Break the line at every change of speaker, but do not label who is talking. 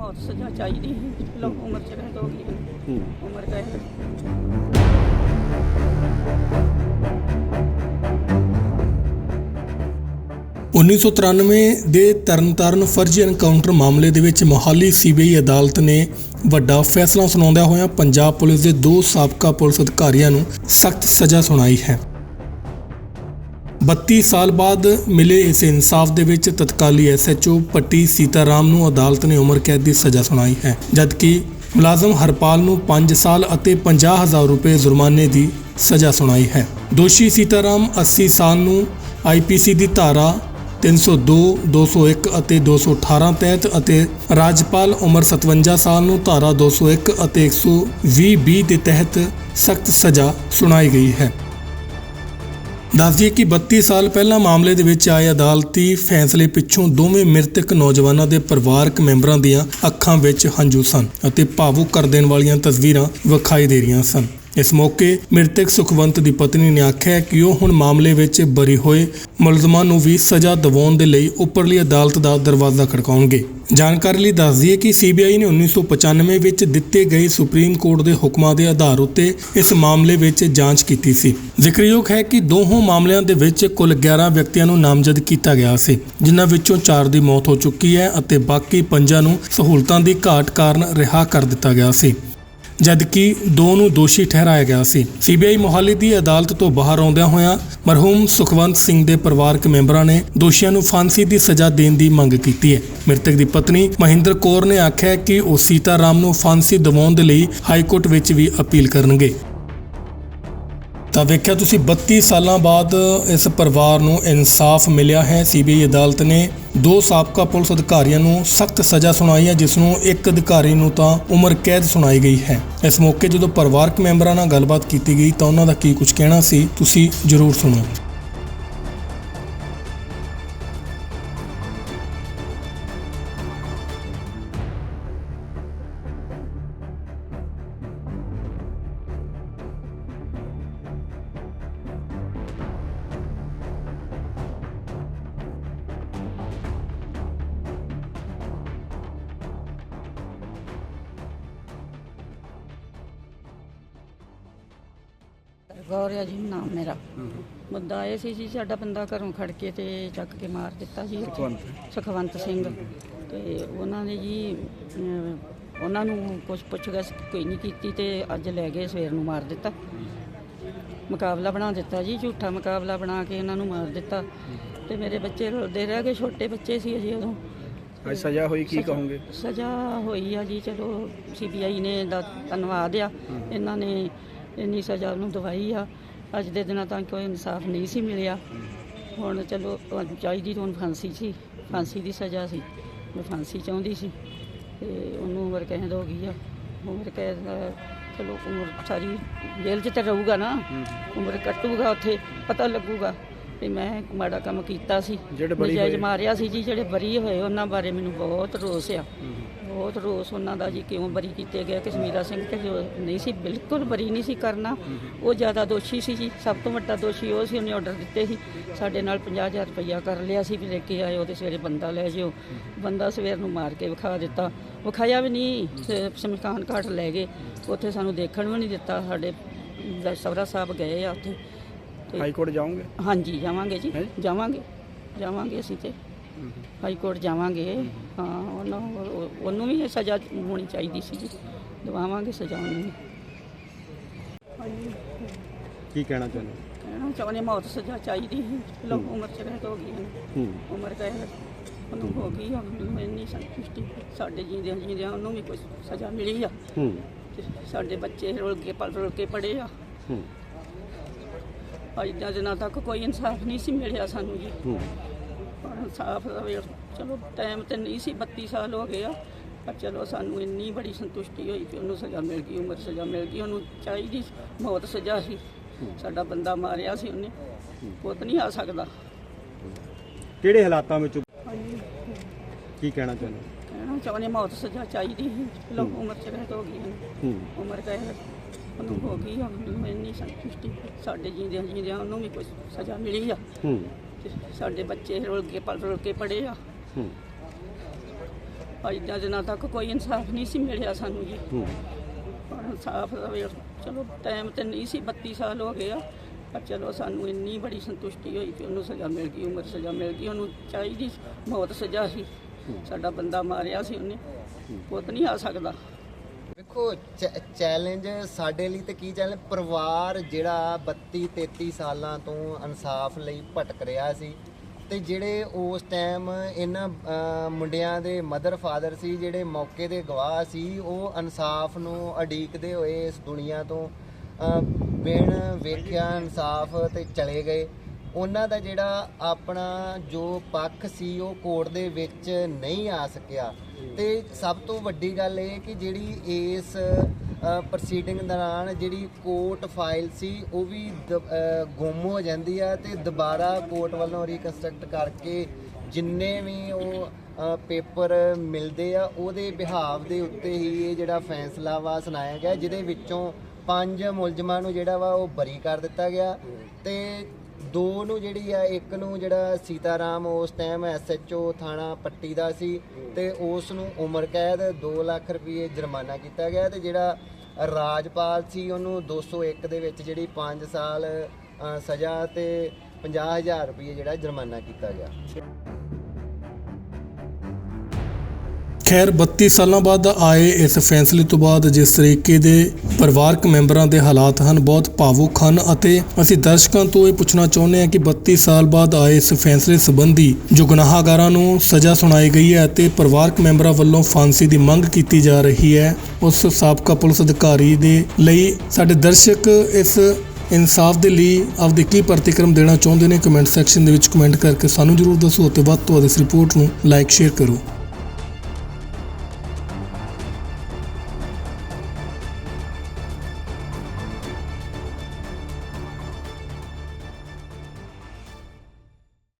ਮੌਤ ਸਜ਼ਾ ਚਾਹੀਦੀ ਸੀ ਲੋਕ ਉਮਰ ਚ ਰਹਿ ਹੋ ਗਈ
ਹੂੰ।
ਉਮਰ ਗਏ।
1993 ਦੇ ਤਰਨਤਾਰਨ ਫਰਜ਼ੀ ਐਨਕਾਊਂਟਰ ਮਾਮਲੇ ਦੇ ਵਿੱਚ ਮੋਹਾਲੀ ਸੀਬੀਆਈ ਅਦਾਲਤ ਨੇ ਵੱਡਾ ਫੈਸਲਾ ਸੁਣਾਉਂਦਿਆਂ ਹੋਇਆਂ ਪੰਜਾਬ ਪੁਲਿਸ ਦੇ ਦੋ ਸਾਬਕਾ ਪੁਲਿਸ ਅਧਿਕਾਰੀਆਂ ਨੂੰ ਸਖਤ ਸਜ਼ਾ ਸੁਣਾਈ ਹੈ। 32 ਸਾਲ ਬਾਅਦ ਮਿਲੇ ਇਸ ਇਨਸਾਫ ਦੇ ਵਿੱਚ ਤਤਕਾਲੀ ਐਸਐਚਓ ਪੱਟੀ ਸੀਤਾਰਾਮ ਨੂੰ ਅਦਾਲਤ ਨੇ ਉਮਰ ਕੈਦ ਦੀ ਸਜ਼ਾ ਸੁਣਾਈ ਹੈ, ਜਦਕਿ ਮੁਲਾਜ਼ਮ ਹਰਪਾਲ ਨੂੰ 5 ਸਾਲ ਅਤੇ 50000 ਰੁਪਏ ਜੁਰਮਾਨੇ ਦੀ ਸਜ਼ਾ ਸੁਣਾਈ ਹੈ। ਦੋਸ਼ੀ ਸੀਤਾਰਾਮ 80 ਸਾਲ ਨੂੰ ਆਈਪੀਸੀ ਦੀ ਧਾਰਾ 302 201 ਅਤੇ 218 ਤਹਿਤ ਅਤੇ ਰਾਜਪਾਲ ਉਮਰ 57 ਸਾਲ ਨੂੰ ਧਾਰਾ 201 ਅਤੇ 120 ਬੀ ਦੇ ਤਹਿਤ ਸਖਤ ਸਜ਼ਾ ਸੁਣਾਈ ਗਈ ਹੈ। ਦੱਸ ਦਈਏ ਕਿ 32 ਸਾਲ ਪਹਿਲਾਂ ਮਾਮਲੇ ਦੇ ਵਿੱਚ ਆਏ ਅਦਾਲਤੀ ਫੈਸਲੇ ਪਿੱਛੋਂ ਦੋਵੇਂ ਮ੍ਰਿਤਕ ਨੌਜਵਾਨਾਂ ਦੇ ਪਰਿਵਾਰਕ ਮੈਂਬਰਾਂ ਦੀਆਂ ਅੱਖਾਂ ਵਿੱਚ ਹੰਝੂ ਸਨ ਅਤੇ ਭਾਵੁਕ ਕਰ ਦੇਣ ਵਾਲੀਆਂ ਤਸਵੀਰਾਂ ਵਿਖਾਈ ਦੇ ਰਹੀਆਂ ਸਨ। ਇਸ ਮੌਕੇ ਮ੍ਰਿਤਕ ਸੁਖਵੰਤ ਦੀ ਪਤਨੀ ਨੇ ਆਖਿਆ ਕਿ ਉਹ ਹੁਣ ਮਾਮਲੇ ਵਿੱਚ ਬਰੀ ਹੋਏ, ਮੁਲਜ਼ਮਾਂ ਨੂੰ ਵੀ ਸਜ਼ਾ ਦਿਵਾਉਣ ਦੇ ਲਈ ਉੱਪਰਲੀ ਅਦਾਲਤ ਦਾ ਦਰਵਾਜ਼ਾ ਖੜਕਾਉਣਗੇ। ਜਾਣਕਾਰੀ ਲਈ ਦੱਸ ਦਈਏ ਕਿ ਸੀਬੀਆਈ ਨੇ 1995 ਵਿੱਚ ਦਿੱਤੇ ਗਏ ਸੁਪਰੀਮ ਕੋਰਟ ਦੇ ਹੁਕਮਾਂ ਦੇ ਆਧਾਰ ਉੱਤੇ ਇਸ ਮਾਮਲੇ ਵਿੱਚ ਜਾਂਚ ਕੀਤੀ ਸੀ। ਜ਼ਿਕਰਯੋਗ ਹੈ ਕਿ ਦੋਹਾਂ ਮਾਮਲਿਆਂ ਦੇ ਵਿੱਚ ਕੁੱਲ 11 ਵਿਅਕਤੀਆਂ ਨੂੰ ਨਾਮਜ਼ਦ ਕੀਤਾ ਗਿਆ ਸੀ, ਜਿਨ੍ਹਾਂ ਵਿੱਚੋਂ 4 ਦੀ ਮੌਤ ਹੋ ਚੁੱਕੀ ਹੈ ਅਤੇ ਬਾਕੀ ਪੰਜਾਂ ਨੂੰ ਸਹੂਲਤਾਂ ਦੀ ਘਾਟ ਕਾਰਨ ਰਿਹਾ ਕਰ ਦਿੱਤਾ ਗਿਆ ਸੀ। ਜਦਕਿ ਦੋ ਨੂੰ ਦੋਸ਼ੀ ਠਹਿਰਾਇਆ ਗਿਆ ਸੀ। ਸੀਬੀਆਈ ਮੋਹਾਲੀ ਦੀ ਅਦਾਲਤ ਤੋਂ ਬਾਹਰ ਆਉਂਦਿਆਂ ਹੋਇਆਂ ਮਰਹੂਮ ਸੁਖਵੰਤ ਸਿੰਘ ਦੇ ਪਰਿਵਾਰਕ ਮੈਂਬਰਾਂ ਨੇ ਦੋਸ਼ੀਆਂ ਨੂੰ ਫਾਂਸੀ ਦੀ ਸਜ਼ਾ ਦੇਣ ਦੀ ਮੰਗ ਕੀਤੀ ਹੈ। ਮ੍ਰਿਤਕ ਦੀ ਪਤਨੀ ਮਹਿੰਦਰ ਕੌਰ ਨੇ ਆਖਿਆ ਕਿ ਉਹ ਸੀਤਾ ਰਾਮ ਨੂੰ ਫਾਂਸੀ ਦਿਵਾਉਣ ਦੇ ਲਈ ਹਾਈ ਕੋਰਟ ਵਿੱਚ ਵੀ ਅਪੀਲ ਕਰਨਗੇ। ਤਾਂ ਵੇਖਿਆ ਤੁਸੀਂ 32 ਸਾਲਾਂ ਬਾਅਦ ਇਸ ਪਰਿਵਾਰ ਨੂੰ ਇਨਸਾਫ ਮਿਲਿਆ ਹੈ। ਸੀਬੀਆਈ ਅਦਾਲਤ ਨੇ ਦੋ ਸਾਬਕਾ ਪੁਲਿਸ ਅਧਿਕਾਰੀਆਂ ਨੂੰ ਸਖਤ ਸਜ਼ਾ ਸੁਣਾਈ ਹੈ, ਜਿਸ ਨੂੰ ਇੱਕ ਅਧਿਕਾਰੀ ਨੂੰ ਤਾਂ ਉਮਰ ਕੈਦ ਸੁਣਾਈ ਗਈ ਹੈ। ਇਸ ਮੌਕੇ ਜਦੋਂ ਪਰਿਵਾਰਕ ਮੈਂਬਰਾਂ ਨਾਲ ਗੱਲਬਾਤ ਕੀਤੀ ਗਈ ਤਾਂ ਉਹਨਾਂ ਦਾ ਕੀ ਕੁਝ ਕਹਿਣਾ ਸੀ, ਤੁਸੀਂ ਜ਼ਰੂਰ ਸੁਣੋ।
ਗੌਰਿਆ ਜੀ ਨਾਮ ਮੇਰਾ। ਮੁੱਦਾ ਇਹ ਸੀ ਜੀ ਸਾਡਾ ਬੰਦਾ ਘਰੋਂ ਖੜ ਕੇ ਤੇ ਚੱਕ ਕੇ ਮਾਰ ਦਿੱਤਾ ਜੀ ਸੁਖਵੰਤ ਸਿੰਘ। ਤੇ ਉਹਨਾਂ ਨੇ ਜੀ ਉਹਨਾਂ ਨੂੰ ਕੁਝ ਪੁੱਛਗਿੱਛ ਕੋਈ ਨਹੀਂ ਕੀਤੀ ਤੇ ਅੱਜ ਲੈ ਗਏ ਸਵੇਰ ਨੂੰ ਮਾਰ ਦਿੱਤਾ। ਮੁਕਾਬਲਾ ਬਣਾ ਦਿੱਤਾ ਜੀ ਝੂਠਾ ਮੁਕਾਬਲਾ ਬਣਾ ਕੇ ਉਹਨਾਂ ਨੂੰ ਮਾਰ ਦਿੱਤਾ। ਤੇ ਮੇਰੇ ਬੱਚੇ ਰੁਲਦੇ ਰਹਿ ਗਏ ਛੋਟੇ ਬੱਚੇ ਸੀ ਅਜੇ ਉਦੋਂ।
ਅੱਜ ਸਜ਼ਾ ਹੋਈ ਕੀ ਕਹੋਗੇ?
ਸਜ਼ਾ ਹੋਈ ਆ ਜੀ ਚਲੋ ਸੀਬੀਆਈ ਨੇ ਦਾ ਧੰਨਵਾਦ ਆ। ਇਹਨਾਂ ਨੇ ਇੰਨੀ ਸਜ਼ਾ ਉਹਨੂੰ ਦਵਾਈ ਆ। ਅੱਜ ਦੇ ਦਿਨਾਂ ਤੱਕ ਕੋਈ ਇਨਸਾਫ ਨਹੀਂ ਸੀ ਮਿਲਿਆ। ਹੁਣ ਚਲੋ ਉਹ ਚਾਹੀਦੀ ਤਾਂ ਉਹਨੂੰ ਫਾਂਸੀ ਸੀ। ਫਾਂਸੀ ਦੀ ਸਜ਼ਾ ਸੀ। ਉਹ ਫਾਂਸੀ ਚਾਹੁੰਦੀ ਸੀ। ਤੇ ਉਹਨੂੰ ਉਮਰ ਕੈਦ ਹੋ ਗਈ ਆ। ਉਮਰ ਕੈਦ ਦਾ ਚਲੋ ਉਮਰ ਸਾਰੀ ਜੇਲ੍ਹ 'ਚ ਤਾਂ ਰਹੂਗਾ ਨਾ। ਉਮਰ ਕੱਟੂਗਾ ਉੱਥੇ ਪਤਾ ਲੱਗੂਗਾ। ਵੀ ਮੈਂ ਮਾੜਾ ਕੰਮ ਕੀਤਾ ਸੀ।
ਜਿਹੜੇ ਬਰੀ।
ਮਾਰਿਆ ਸੀ ਜੀ ਜਿਹੜੇ ਬਰੀ ਹੋਏ ਉਹਨਾਂ ਬਾਰੇ ਮੈਨੂੰ ਬਹੁਤ ਰੋਸ ਆ। ਬਹੁਤ ਰੋਸ ਉਹਨਾਂ ਦਾ ਜੀ ਕਿਉਂ ਬਰੀ ਕੀਤੇ ਗਏ ਕਸ਼ਮੀਰਾ ਸਿੰਘ ਤੇ ਜੋ ਨਹੀਂ ਸੀ ਬਿਲਕੁਲ ਬਰੀ ਨਹੀਂ ਸੀ ਕਰਨਾ। ਉਹ ਜ਼ਿਆਦਾ ਦੋਸ਼ੀ ਸੀ ਜੀ ਸਭ ਤੋਂ ਵੱਡਾ ਦੋਸ਼ੀ ਉਹ ਸੀ ਉਹਨੇ ਆਰਡਰ ਦਿੱਤੇ ਸੀ। ਸਾਡੇ ਨਾਲ 50000 ਰੁਪਈਆ ਕਰ ਲਿਆ ਸੀ ਵੀ ਲੈ ਕੇ ਆਇਓ ਤੇ ਸਵੇਰੇ ਬੰਦਾ ਲੈ ਜਿਓ। ਬੰਦਾ ਸਵੇਰ ਨੂੰ ਮਾਰ ਕੇ ਵਿਖਾ ਦਿੱਤਾ। ਵਿਖਾਇਆ ਵੀ ਨਹੀਂ ਸ਼ਮਸ਼ਾਨ ਘਾਟ ਲੈ ਗਏ। ਉੱਥੇ ਸਾਨੂੰ ਦੇਖਣ ਵੀ ਨਹੀਂ ਦਿੱਤਾ। ਸਾਡੇ ਸਹੁਰਾ ਸਾਹਿਬ ਗਏ ਆ ਉੱਥੇ।
ਹਾਈ ਕੋਰਟ ਜਾਓਗੇ?
ਹਾਂਜੀ ਜਾਵਾਂਗੇ ਜੀ? ਜਾਵਾਂਗੇ। ਜਾਵਾਂਗੇ ਅਸੀਂ ਤੇ। ਹਾਈ ਕੋਰਟ ਜਾਵਾਂਗੇ। ਹਾਂ ਉਹਨਾਂ ਉਹ- ਉਹਨੂੰ ਵੀ ਇਹ ਸਜ਼ਾ ਹੋਣੀ ਚਾਹੀਦੀ ਸੀ ਜੀ। ਦਵਾਵਾਂਗੇ ਸਜ਼ਾ ਉਹਨੂੰ ਵੀ।
ਕੀ ਕਹਿਣਾ ਚਾਹੁੰਦੇ
ਕਹਿਣਾ ਚਾਹੁੰਦੇ ਮੌਤ ਸਜ਼ਾ ਚਾਹੀਦੀ ਸੀ ਲੋਕ ਉਮਰ ਚ ਰਹਿ ਹੋ ਗਈ
ਹੂੰ।
ਉਮਰ ਕਹੇ ਉਹਨੂੰ ਹੋ। ਗਈ ਆ ਮੈਨੂੰ ਇੰਨੀ ਸੰਤੁਸ਼ਟੀ। ਸਾਡੇ ਜੀਂਦਿਆਂ ਜੀਂਦਿਆਂ ਉਹਨੂੰ ਵੀ ਕੋਈ ਸਜ਼ਾ ਮਿਲੀ ਆ।
ਹੂੰ।
'ਚ। ਤੇ ਸਾਡੇ ਬੱਚੇ ਰੁਲ ਕੇ ਪਲ ਰੁਲ ਕੇ ਪੜੇ ਆ।
ਹੂੰ।
ਅੱਜ ਦੇ ਦਿਨਾਂ ਤੱਕ ਕੋਈ ਇਨਸਾਫ ਨਹੀਂ ਸੀ ਮਿਲਿਆ ਸਾਨੂੰ ਜੀ।
ਹੂੰ।
ਇਨਸਾਫ ਰਵੇ ਚਲੋ ਟਾਈਮ ਤੇ ਨਹੀਂ ਸੀ 32 ਸਾਲ ਹੋ ਗਏ ਆ। ਪਰ ਚਲੋ ਸਾਨੂੰ ਇੰਨੀ ਬੜੀ ਸੰਤੁਸ਼ਟੀ ਹੋਈ ਕਿ ਉਹਨੂੰ ਸਜ਼ਾ ਮਿਲ ਗਈ ਉਮਰ ਸਜ਼ਾ ਮਿਲ ਗਈ ਉਹਨੂੰ ਚਾਹੀਦੀ ਮੌਤ ਸਜ਼ਾ ਸੀ। ਸਾਡਾ ਬੰਦਾ ਮਾਰਿਆ ਸੀ ਉਹਨੇ। ਪੁੱਤ ਨਹੀਂ ਆ ਸਕਦਾ।
ਕਿਹੜੇ ਹਾਲਾਤਾਂ ਵਿੱਚ ਕੀ ਕਹਿਣਾ ਚਾਹੁੰਦੇ?
ਕਹਿਣਾ ਚਾਹੁੰਦੇ ਮੌਤ ਸਜ਼ਾ ਚਾਹੀਦੀ ਸੀ। ਲੋਕ ਉਮਰ ਚ ਰਹਿ ਹੋ ਗਈ ਉਮਰ ਕਹੇ ਉਹਨੂੰ ਹੋ ਗਈ ਮੈਨੂੰ ਇੰਨੀ ਸੰਤੁਸ਼ਟੀ ਸਾਡੇ ਜੀਂਦਿਆਂ ਜੀਂਦਿਆਂ ਉਹਨੂੰ ਵੀ ਕੋਈ ਸਜ਼ਾ ਮਿਲੀ ਆ। ਸਾਡੇ ਬੱਚੇ ਰੁਲ ਕੇ ਪਲ ਰੁਲ ਕੇ ਪੜੇ ਆ। ਅੱਜ ਦਿਨਾਂ ਤੱਕ ਕੋਈ ਇਨਸਾਫ ਨਹੀਂ ਸੀ ਮਿਲਿਆ ਸਾਨੂੰ ਜੀ।
ਹੂੰ।
ਹੁਣ ਇਨਸਾਫ ਦਾ ਵੀ ਚਲੋ ਟਾਈਮ ਤੇ ਨਹੀਂ ਸੀ 32 ਸਾਲ ਹੋ ਗਏ ਆ। ਪਰ ਚਲੋ ਸਾਨੂੰ ਇੰਨੀ ਬੜੀ ਸੰਤੁਸ਼ਟੀ ਹੋਈ ਕਿ ਉਹਨੂੰ ਸਜ਼ਾ ਮਿਲ ਗਈ ਉਮਰ ਸਜ਼ਾ ਮਿਲ ਗਈ ਉਹਨੂੰ ਚਾਹੀਦੀ ਸੀ, ਮੌਤ ਸਜ਼ਾ ਸੀ। ਸਾਡਾ ਬੰਦਾ ਮਾਰਿਆ ਸੀ ਉਹਨੇ। ਪੁੱਤ ਨਹੀਂ ਆ ਸਕਦਾ।
ਵੇਖੋ ਚੈਲੰਜ ਸਾਡੇ ਲਈ ਤੇ ਕੀ ਚੈਲੰਜ ਪਰਿਵਾਰ ਜਿਹੜਾ 32 33 ਸਾਲਾਂ ਤੋਂ ਇਨਸਾਫ ਲਈ ਭਟਕ ਰਿਹਾ ਸੀ। ਤੇ ਜਿਹੜੇ ਉਸ ਟਾਈਮ ਇਹਨਾਂ ਮੁੰਡਿਆਂ ਦੇ ਮਦਰ ਫਾਦਰ ਸੀ ਜਿਹੜੇ ਮੌਕੇ ਦੇ ਗਵਾਹ ਸੀ ਉਹ ਇਨਸਾਫ ਨੂੰ ਅਡੀਕਦੇ ਹੋਏ ਇਸ ਦੁਨੀਆ ਤੋਂ ਅਹ, ਬਿਨ ਵੇਖਿਆ ਇਨਸਾਫ ਤੇ ਚਲੇ ਗਏ। ਉਹਨਾਂ ਦਾ ਜਿਹੜਾ ਆਪਣਾ ਜੋ ਪੱਖ ਸੀ ਉਹ ਕੋਰਟ ਦੇ ਵਿੱਚ ਨਹੀਂ ਆ ਸਕਿਆ। ਤੇ ਸਭ ਤੋਂ ਵੱਡੀ ਗੱਲ ਇਹ ਕਿ ਜਿਹੜੀ ਇਸ ਪ੍ਰੋਸੀਡਿੰਗ ਦੌਰਾਨ ਜਿਹੜੀ ਕੋਰਟ ਫਾਈਲ ਸੀ, ਉਹ ਵੀ ਦ- ਗੁੰਮ ਹੋ ਜਾਂਦੀ ਆ ਤੇ ਦੁਬਾਰਾ ਕੋਰਟ ਵੱਲੋਂ ਰੀਕਨਸਟਰਕਟ ਕਰਕੇ ਜਿੰਨੇ ਵੀ ਉਹ ਪੇਪਰ ਮਿਲਦੇ ਆ, ਉਹਦੇ ਵਿਹਾਵ ਦੇ ਉੱਤੇ ਹੀ ਇਹ ਜਿਹੜਾ ਫੈਸਲਾ ਵਾ ਸੁਣਾਇਆ ਗਿਆ, ਜਿਹਦੇ ਵਿੱਚੋਂ ਪੰਜ ਮੁਲਜ਼ਮਾਂ ਨੂੰ ਜਿਹੜਾ ਵਾ ਉਹ ਬਰੀ ਕਰ ਦਿੱਤਾ ਗਿਆ ਤੇ ਦੋ ਨੂੰ ਜਿਹੜੀ ਆ ਇੱਕ ਨੂੰ ਜਿਹੜਾ ਸੀਤਾਰਾਮ ਉਸ ਟਾਈਮ ਐਸਐਚਓ ਥਾਣਾ ਪੱਟੀ ਦਾ ਸੀ ਤੇ ਉਸ ਨੂੰ ਉਮਰ ਕੈਦ 2 ਲੱਖ ਰੁਪਏ ਜੁਰਮਾਨਾ ਕੀਤਾ ਗਿਆ ਤੇ ਜਿਹੜਾ ਰਾਜਪਾਲ ਸੀ ਉਹਨੂੰ 201 ਦੇ ਵਿੱਚ ਜਿਹੜੀ 5 ਸਾਲ ਅ, ਸਜ਼ਾ ਤੇ 50000 ਰੁਪਏ ਜਿਹੜਾ ਜੁਰਮਾਨਾ ਕੀਤਾ ਗਿਆ।
ਖੈਰ 32 ਸਾਲਾਂ ਬਾਅਦ ਆਏ ਇਸ ਫੈਸਲੇ ਤੋਂ ਬਾਅਦ ਜਿਸ ਤਰੀਕੇ ਦੇ ਪਰਿਵਾਰਕ ਮੈਂਬਰਾਂ ਦੇ ਹਾਲਾਤ ਹਨ, ਬਹੁਤ ਭਾਵੁਕ ਹਨ ਅਤੇ ਅਸੀਂ ਦਰਸ਼ਕਾਂ ਤੋਂ ਇਹ ਪੁੱਛਣਾ ਚਾਹੁੰਦੇ ਹਾਂ ਕਿ 32 ਸਾਲ ਬਾਅਦ ਆਏ ਇਸ ਫੈਸਲੇ ਸੰਬੰਧੀ ਜੋ ਗੁਨਾਹਗਾਰਾਂ ਨੂੰ ਸਜ਼ਾ ਸੁਣਾਈ ਗਈ ਹੈ ਅਤੇ ਪਰਿਵਾਰਕ ਮੈਂਬਰਾਂ ਵੱਲੋਂ ਫਾਂਸੀ ਦੀ ਮੰਗ ਕੀਤੀ ਜਾ ਰਹੀ ਹੈ, ਉਸ ਸਾਬਕਾ ਪੁਲਿਸ ਅਧਿਕਾਰੀ ਦੇ ਲਈ ਸਾਡੇ ਦਰਸ਼ਕ ਇਸ ਇਨਸਾਫ ਦੇ ਲਈ ਆਪਦੇ ਕੀ ਪ੍ਰਤੀਕਰਮ ਦੇਣਾ ਚਾਹੁੰਦੇ ਨੇ? ਕਮੈਂਟ ਸੈਕਸ਼ਨ ਦੇ ਵਿੱਚ ਕਮੈਂਟ ਕਰਕੇ ਸਾਨੂੰ ਜਰੂਰ ਦੱਸੋ ਅਤੇ ਵੱਧ ਤੋਂ ਵੱਧ ਇਸ ਰਿਪੋਰਟ ਨੂੰ ਲਾਈਕ, ਸ਼ੇਅਰ ਕਰੋ।